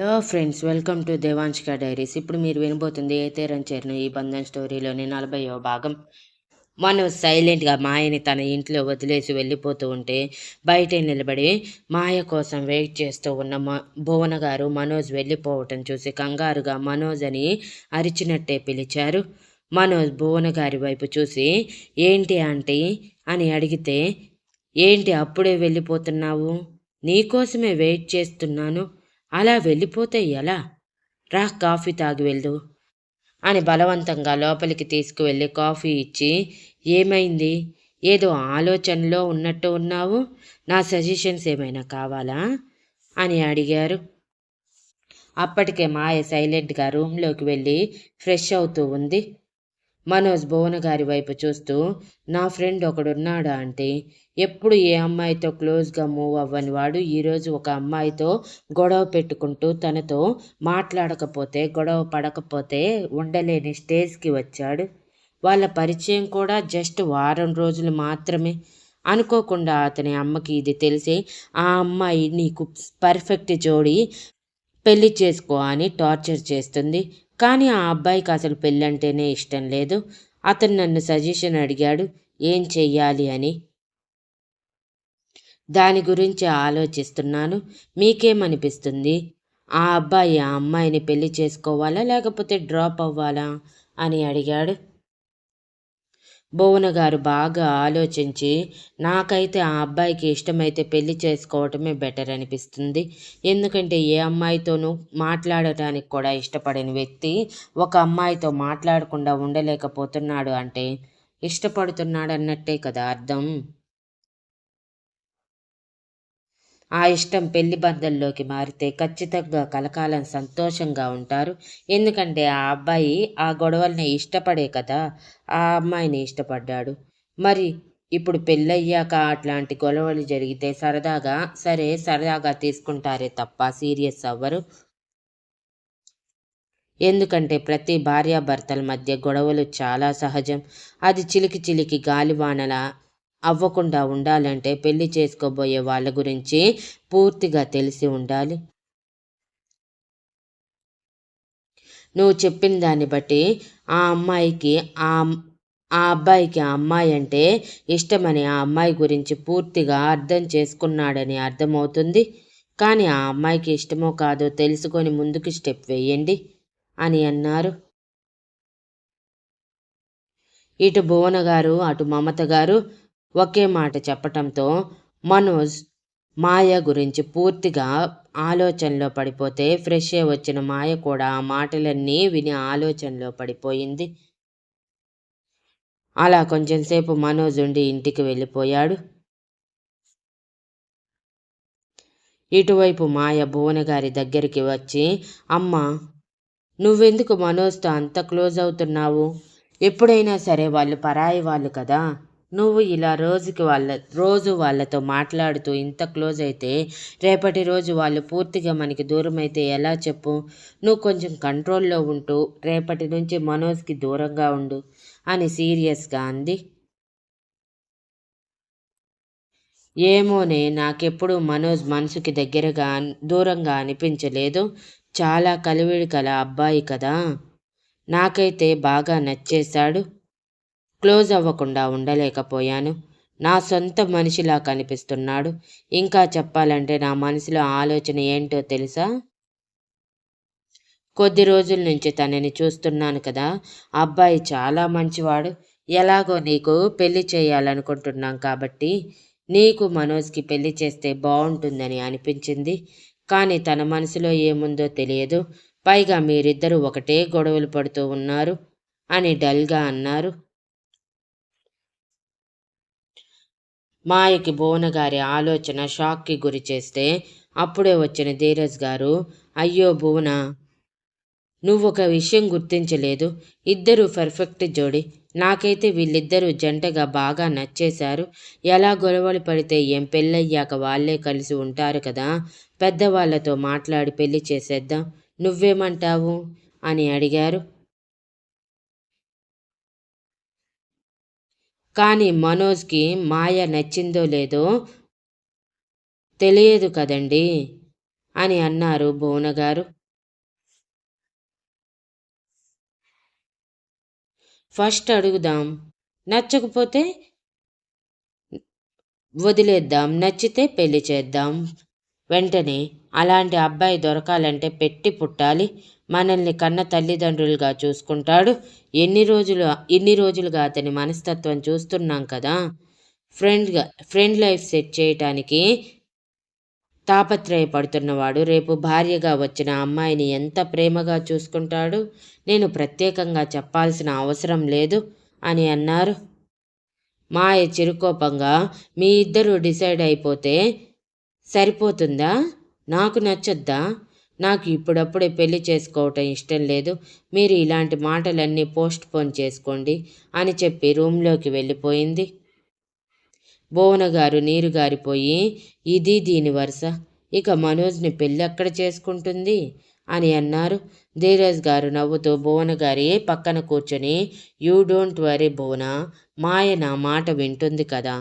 Hello friends welcome to Devanshika diaries. ఇప్పుడు మీరు వినబోతుంది ఏ తీరం చేరిన ఈ బంధన్ స్టోరీలోని నలభైవ భాగం. మనం సైలెంట్గా మాయని తన ఇంట్లో వదిలేసి వెళ్ళిపోతూ ఉంటే బయట నిలబడి మాయ కోసం వెయిట్ చేస్తూ ఉన్న మ భువన గారు మనోజ్ వెళ్ళిపోవటం చూసి కంగారుగా మనోజ్ అని అరిచినట్టే పిలిచారు. మనోజ్ భువన గారి వైపు చూసి ఏంటి ఆంటీ? అని అడిగితే ఏంటి అప్పుడే వెళ్ళిపోతున్నావు? నీకోసమే వెయిట్ చేస్తున్నాను. అలా వెళ్ళిపోతే ఎలా? రా కాఫీ తాగి వెళ్దు అని బలవంతంగా లోపలికి తీసుకువెళ్ళి కాఫీ ఇచ్చి ఏమైంది? ఏదో ఆలోచనలో ఉన్నట్టు ఉన్నావు? నా సజెషన్స్ ఏమైనా కావాలా? అని అడిగారు. అప్పటికే మాయ సైలెంట్గా రూమ్లోకి వెళ్ళి ఫ్రెష్ అవుతూ ఉంది. మనోజ్ భువన గారి వైపు చూస్తూ నా ఫ్రెండ్ ఒకడున్నాడా అంటే ఎప్పుడు ఏ అమ్మాయితో క్లోజ్గా మూవ్ అవ్వని వాడు ఈరోజు ఒక అమ్మాయితో గొడవ పెట్టుకుంటూ తనతో మాట్లాడకపోతే గొడవ పడకపోతే ఉండలేని స్టేజ్కి వచ్చాడు. వాళ్ళ పరిచయం కూడా జస్ట్ వారం రోజులు మాత్రమే. అనుకోకుండా అతని అమ్మకి ఇది తెలిసి ఆ అమ్మాయి నీకు పర్ఫెక్ట్ జోడి పెళ్ళి చేసుకో అని టార్చర్ చేస్తుంది. కానీ ఆ అబ్బాయికి అసలు పెళ్ళంటేనే ఇష్టం లేదు. అతను నన్ను సజెషన్ అడిగాడు ఏం చెయ్యాలి అని? దాని గురించి ఆలోచిస్తున్నాను. మీకేమనిపిస్తుంది? ఆ అబ్బాయి ఆ అమ్మాయిని పెళ్ళి చేసుకోవాలా లేకపోతే డ్రాప్ అవ్వాలా అని అడిగాడు. భువన గారు బాగా ఆలోచించి నాకైతే ఆ అబ్బాయికి ఇష్టమైతే పెళ్ళి చేసుకోవటమే బెటర్ అనిపిస్తుంది. ఎందుకంటే ఏ అమ్మాయితోనూ మాట్లాడటానికి కూడా ఇష్టపడని వ్యక్తి ఒక అమ్మాయితో మాట్లాడకుండా ఉండలేకపోతున్నాడు అంటే ఇష్టపడుతున్నాడు అన్నట్టే కదా అర్థం. ఆ ఇష్టం పెళ్ళి బంధంలోకి మారితే ఖచ్చితంగా కలకాలం సంతోషంగా ఉంటారు. ఎందుకంటే ఆ అబ్బాయి ఆ గొడవల్ని ఇష్టపడే కదా ఆ అమ్మాయిని ఇష్టపడ్డాడు. మరి ఇప్పుడు పెళ్ళయ్యాక అట్లాంటి గొడవలు జరిగితే సరదాగా సరే సరదాగా తీసుకుంటారే తప్ప సీరియస్ అవ్వరు. ఎందుకంటే ప్రతి భార్యాభర్తల మధ్య గొడవలు చాలా సహజం. అది చిలికి చిలికి గాలివానల అవ్వకుండా ఉండాలంటే పెళ్ళి చేసుకోబోయే వాళ్ళ గురించి పూర్తిగా తెలిసి ఉండాలి. నువ్వు చెప్పిన దాన్ని బట్టి ఆ అమ్మాయికి ఆ ఆ అబ్బాయికి ఆ అమ్మాయి అంటే ఇష్టమని ఆ అమ్మాయి గురించి పూర్తిగా అర్థం చేసుకున్నాడని అర్థమవుతుంది. కానీ ఆ అమ్మాయికి ఇష్టమో కాదో తెలుసుకొని ముందుకు స్టెప్ వేయండి అని అన్నారు. ఇటు భువన గారు అటు మమత గారు ఒకే మాట చెప్పటంతో మనోజ్ మాయ గురించి పూర్తిగా ఆలోచనలో పడిపోతే ఫ్రెష్ అయి వచ్చిన మాయ కూడా ఆ మాటలన్నీ విని ఆలోచనలో పడిపోయింది. అలా కొంచెంసేపు మనోజ్ ఉండి ఇంటికి వెళ్ళిపోయాడు. ఇటువైపు మాయ భువనగారి దగ్గరికి వచ్చి అమ్మ నువ్వెందుకు మనోజ్తో అంత క్లోజ్ అవుతున్నావు? ఎప్పుడైనా సరే వాళ్ళు పరాయి వాళ్ళు కదా. నువ్వు ఇలా రోజుకి వాళ్ళ రోజు వాళ్ళతో మాట్లాడుతూ ఇంత క్లోజ్ అయితే రేపటి రోజు వాళ్ళు పూర్తిగా మనకి దూరం అయితే ఎలా చెప్పు? నువ్వు కొంచెం కంట్రోల్లో ఉంటూ రేపటి నుంచి మనోజ్కి దూరంగా ఉండు అని సీరియస్గా అంది. ఏమోనే నాకెప్పుడు మనోజ్ మనసుకి దగ్గరగా దూరంగా అనిపించలేదు. చాలా కలివిడి కల అబ్బాయి కదా. నాకైతే బాగా నచ్చేశాడు. క్లోజ్ అవ్వకుండా ఉండలేకపోయాను. నా సొంత మనిషిలా కనిపిస్తున్నాడు. ఇంకా చెప్పాలంటే నా మనసులో ఆలోచన ఏంటో తెలుసా? కొద్ది రోజుల నుంచి తనని చూస్తున్నాను కదా. అబ్బాయి చాలా మంచివాడు. ఎలాగో నీకు పెళ్ళి చేయాలనుకుంటున్నాం కాబట్టి నీకు మనోజ్కి పెళ్ళి చేస్తే బాగుంటుందని అనిపించింది. కానీ తన మనసులో ఏముందో తెలియదు. పైగా మీరిద్దరూ ఒకటే గొడవలు పడుతూ ఉన్నారు అని డల్గా అన్నారు. మాయకి భువన గారి ఆలోచన షాక్కి గురి చేస్తే అప్పుడే వచ్చిన ధీరజ్ గారు అయ్యో భువన నువ్వొక విషయం గుర్తించలేదు. ఇద్దరూ పర్ఫెక్ట్ జోడి. నాకైతే వీళ్ళిద్దరూ జంటగా బాగా నచ్చేశారు. ఎలా గొడవలు పడితే ఏం పెళ్ళయ్యాక వాళ్ళే కలిసి ఉంటారు కదా పెద్దవాళ్ళతో మాట్లాడి పెళ్ళి చేసేద్దాం. నువ్వేమంటావు? అని అడిగారు. కానీ మనోజ్కి మాయ నచ్చిందో లేదో తెలియదు కదండి అని అన్నారు భువనగారు. ఫస్ట్ అడుగుదాం నచ్చకపోతే వదిలేద్దాం నచ్చితే పెళ్ళి చేద్దాం వెంటనే అలాంటి అబ్బాయి దొరకాలంటే పెట్టి పుట్టాలి. మనల్ని కన్న తల్లిదండ్రులుగా చూసుకుంటాడు. ఎన్ని రోజులు ఇన్ని రోజులుగా అతని మనస్తత్వం చూస్తున్నాం కదా. ఫ్రెండ్గా ఫ్రెండ్ లైఫ్ సెట్ చేయటానికి తాపత్రయపడుతున్నవాడు. రేపు భార్యగా వచ్చిన అమ్మాయిని ఎంత ప్రేమగా చూసుకుంటాడు. నేను ప్రత్యేకంగా చెప్పాల్సిన అవసరం లేదు అని అన్నారు. మాయ చిరుకోపంగా మీ ఇద్దరు డిసైడ్ అయిపోతే సరిపోతుందా? నాకు నచ్చొద్దా? నాకు ఇప్పుడప్పుడే పెళ్ళి చేసుకోవటం ఇష్టం లేదు. మీరు ఇలాంటి మాటలన్నీ పోస్ట్ పోన్ చేసుకోండి అని చెప్పి రూమ్లోకి వెళ్ళిపోయింది. భువనగారు నీరు గారిపోయి ఇది దీని వరుస. ఇక మనోజ్ని పెళ్ళి ఎక్కడ చేసుకుంటుంది? అని అన్నారు. ధీరజ్ గారు నవ్వుతూ భువన గారి పక్కన కూర్చొని you don't worry Bhuvana Maya నా మాట వింటుంది కదా.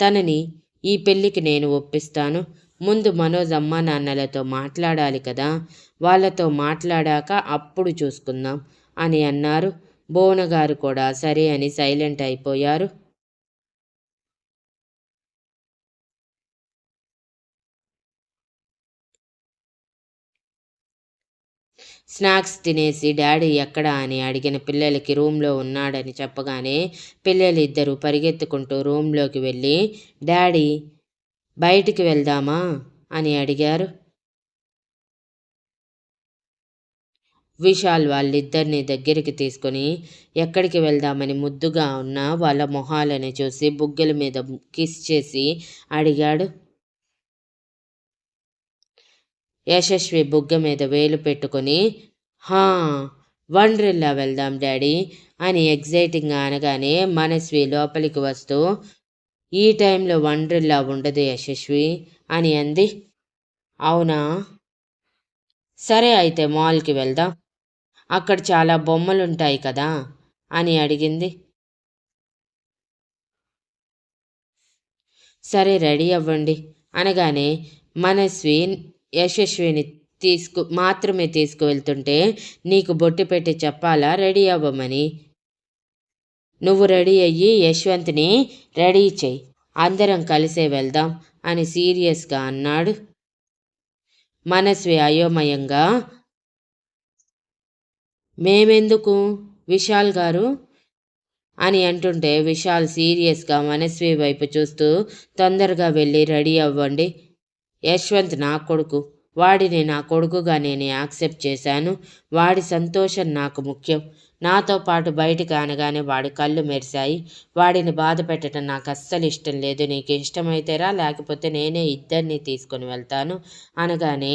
తనని ఈ పెళ్ళికి నేను ఒప్పిస్తాను. ముందు మనోజ్ అమ్మా నాన్నలతో మాట్లాడాలి కదా వాళ్ళతో మాట్లాడాక అప్పుడు చూసుకుందాం అని అన్నారు. భువన గారు కూడా సరే అని సైలెంట్ అయిపోయారు. స్నాక్స్ తినేసి డాడీ ఎక్కడా అని అడిగిన పిల్లలకి రూమ్లో ఉన్నాడని చెప్పగానే పిల్లలిద్దరూ పరిగెత్తుకుంటూ రూమ్లోకి వెళ్ళి డాడీ బయటికి వెళ్దామా? అని అడిగారు. విశాల్ వాళ్ళిద్దరిని దగ్గరికి తీసుకొని ఎక్కడికి వెళ్దామని ముద్దుగా ఉన్న వాళ్ళ మొహాలని చూసి బుగ్గల మీద కిస్ చేసి అడిగాడు. యశస్వి బుగ్గ మీద వేలు పెట్టుకొని హా వండ్రిల్లా వెళ్దాం డాడీ అని ఎగ్జైటింగ్గా అనగానే మనస్వి లోపలికి వస్తూ ఈ టైంలో వండ్రిల్లా ఉండదు యశస్వి అని అంది. అవునా? సరే అయితే మాల్కి వెళ్దాం. అక్కడ చాలా బొమ్మలుంటాయి కదా? అని అడిగింది. సరే రెడీ అవ్వండి అనగానే మనస్వి యశస్విని తీసుకు మాత్రమే తీసుకువెళ్తుంటే నీకు బొట్టు పెట్టి చెప్పాలా? రెడీ అవ్వమని నువ్వు రెడీ అయ్యి యశ్వంత్ని రెడీ చెయ్యి. అందరం కలిసే వెళ్దాం అని సీరియస్గా అన్నాడు. మనస్వి అయోమయంగా మేమెందుకు విశాల్ గారు? అని అంటుంటే విశాల్ సీరియస్గా మనస్వి వైపు చూస్తూ తొందరగా వెళ్ళి రెడీ అవ్వండి. యశ్వంత్ నా కొడుకు. వాడిని నా కొడుకుగా నేను యాక్సెప్ట్ చేశాను. వాడి సంతోషం నాకు ముఖ్యం. నాతో పాటు బయటికి అనగానే వాడి కళ్ళు మెరిశాయి. వాడిని బాధ పెట్టడం నాకు అస్సలు ఇష్టం లేదు. నీకు ఇష్టమైతేరా లేకపోతే నేనే ఇద్దరిని తీసుకొని వెళ్తాను? అనగానే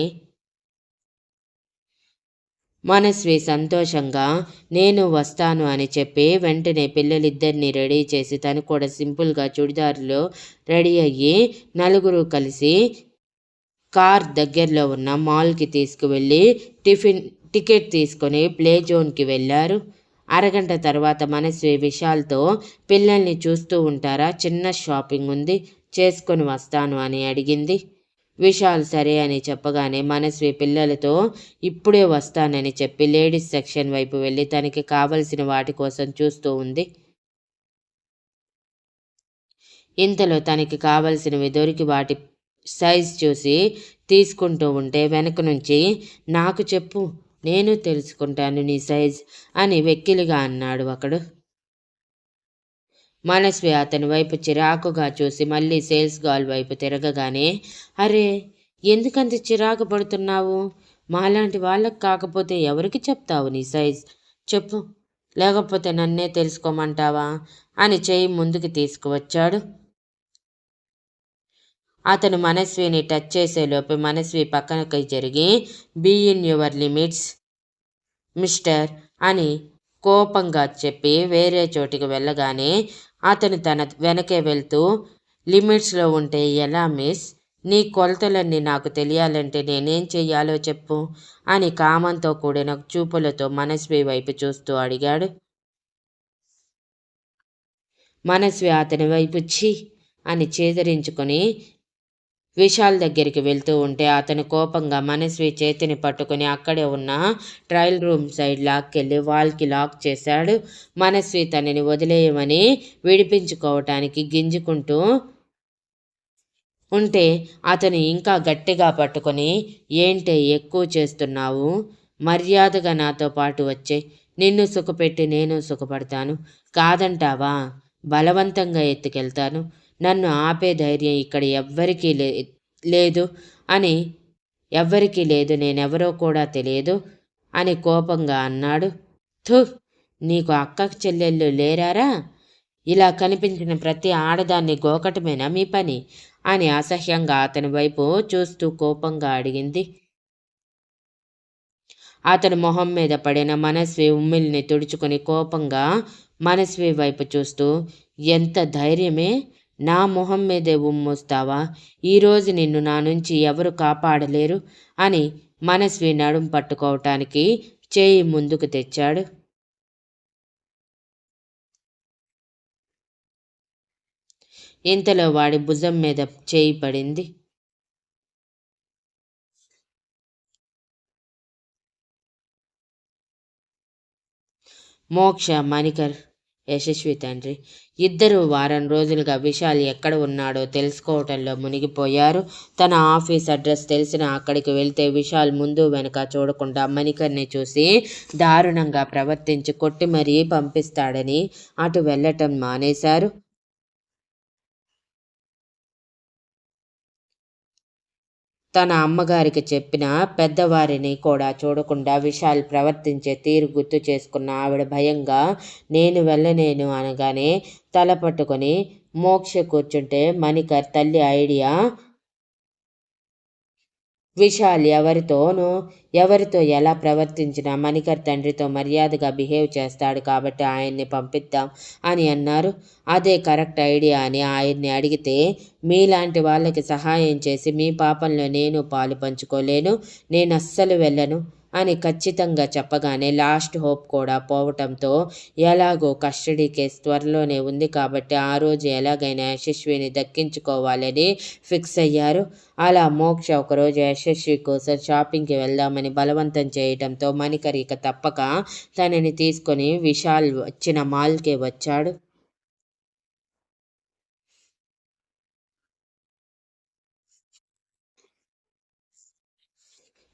మనస్వి సంతోషంగా నేను వస్తాను అని చెప్పి వెంటనే పిల్లలిద్దరిని రెడీ చేసి తను కూడా సింపుల్గా చుడిదారులో రెడీ అయ్యి నలుగురు కలిసి కార్ దగ్గరలో ఉన్న మాల్కి తీసుకువెళ్ళి టిఫిన్ టికెట్ తీసుకొని ప్లే జోన్కి వెళ్ళారు. అరగంట తర్వాత మనశ్రీ విశాల్తో పిల్లల్ని చూస్తూ ఉంటారా? చిన్న షాపింగ్ ఉంది చేసుకొని వస్తాను అని అడిగింది. విశాల్ సరే అని చెప్పగానే మనస్వి పిల్లలతో ఇప్పుడే వస్తానని చెప్పి లేడీస్ సెక్షన్ వైపు వెళ్ళి తనకి కావలసిన వాటి కోసం చూస్తూ ఉంది. ఇంతలో తనకి కావలసినవి దొరికి వాటి సైజ్ చూసి తీసుకుంటూ ఉంటే వెనక నుంచి నాకు చెప్పు నేను తెలుసుకుంటాను నీ సైజ్ అని వెక్కిలిగా అన్నాడు ఒకడు మనస్వి అతని వైపు చిరాకుగా చూసి మళ్ళీ సేల్స్ గాల్ వైపు తిరగగానే అరే ఎందుకంత చిరాకు పడుతున్నావు? మాలాంటి వాళ్ళకి కాకపోతే ఎవరికి చెప్తావు నీ సైజ్? చెప్పు లేకపోతే నన్నే తెలుసుకోమంటావా? అని చేయి ముందుకు తీసుకువచ్చాడు. అతను మనస్విని టచ్ చేసేలోపు మనస్వి పక్కనకి జరిగి be in your limits mister అని కోపంగా చెప్పి వేరే చోటికి వెళ్ళగానే అతను తన వెనకే వెళ్తూ లిమిట్స్లో ఉంటే ఎలా మిస్ నీ కొలతలన్నీ నాకు తెలియాలంటే నేనేం చెయ్యాలో చెప్పు అని కామంతో కూడిన చూపులతో మనస్వి వైపు చూస్తూ అడిగాడు. మనస్వి అతని వైపు ఛీ అని చేదరించుకొని విశాల్ దగ్గరికి వెళ్తూ ఉంటే అతను కోపంగా మనస్వి చేతిని పట్టుకుని అక్కడే ఉన్న ట్రయల్ రూమ్ సైడ్ లాక్కెళ్ళి వాల్కి లాక్ చేశాడు. మనస్వి తనని వదిలేయమని విడిపించుకోవటానికి గింజుకుంటూ ఉంటే అతను ఇంకా గట్టిగా పట్టుకొని ఏంటే ఎక్కువ చేస్తున్నావు? మర్యాదగా నాతో పాటు వచ్చే. నిన్ను సుఖపెట్టి నేను సుఖపడతాను. కాదంటావా? బలవంతంగా ఎత్తుకెళ్తాను. నన్ను ఆపే ధైర్యం ఇక్కడ ఎవ్వరికీ లే లేదు అని ఎవ్వరికీ లేదు నేనెవరో కూడా తెలియదు అని కోపంగా అన్నాడు. థు నీకు అక్క చెల్లెళ్ళు లేరారా? ఇలా కనిపించిన ప్రతి ఆడదాన్ని గోకటమేనా మీ పని? అని అసహ్యంగా అతని వైపు చూస్తూ కోపంగా అడిగింది. అతని మొహం మీద పడిన మనస్వి ఉమ్మిల్ని తుడుచుకుని కోపంగా మనస్వి వైపు చూస్తూ ఎంత ధైర్యమే నా మొహం మీదే ఉమ్మొస్తావా? ఈరోజు నిన్ను నా నుంచి ఎవరు కాపాడలేరు? అని మనస్వి నడుం పట్టుకోవటానికి చేయి ముందుకు తెచ్చాడు. ఇంతలో వాడి భుజం మీద చేయి పడింది. మోక్ష మణికర్ యశస్వి తండ్రి. ఇద్దరు వారం రోజులుగా విశాల్ ఎక్కడ ఉన్నాడో తెలుసుకోవటంలో మునిగిపోయారు. తన ఆఫీస్ అడ్రస్ తెలిసిన అక్కడికి వెళ్తే విశాల్ ముందు వెనక చూడకుండా మణికర్ని చూసి దారుణంగా ప్రవర్తించి కొట్టి మరీ పంపిస్తాడని అటు వెళ్ళటం మానేశారు. తన అమ్మగారికి చెప్పిన పెద్దవారిని కూడా చూడకుండా విశాల్ ప్రవర్తించే తీరు గుర్తు చేసుకున్న ఆవిడ భయంగా నేను వెళ్ళనేను అనగానే తల పట్టుకొని మోక్ష కూర్చుంటే మణికర్ తల్లి ఐడియా విశాల్ ఎవరితోనూ ఎవరితో ఎలా ప్రవర్తించినా మణికర్ తండ్రితో మర్యాదగా బిహేవ్ చేస్తాడు కాబట్టి ఆయన్ని పంపిద్దాం అని అన్నారు. అదే కరెక్ట్ ఐడియా అని ఆయన్ని అడిగితే మీలాంటి వాళ్ళకి సహాయం చేసి మీ పాపంలో నేను పాలు పంచుకోలేను నేను అస్సలు వెళ్ళను అని ఖచ్చితంగా చెప్పగానే లాస్ట్ హోప్ కూడా పోవటంతో ఎలాగో కస్టడీ కేసు త్వరలోనే ఉంది కాబట్టి ఆ రోజు ఎలాగైనా యశస్విని దక్కించుకోవాలని ఫిక్స్ అయ్యారు. అలా మోక్ష ఒకరోజు యశస్వి కోసం షాపింగ్కి వెళ్దామని బలవంతం చేయడంతో మణికరిక తప్పక తనని తీసుకొని విశాల్ వచ్చిన మాల్కే వచ్చాడు.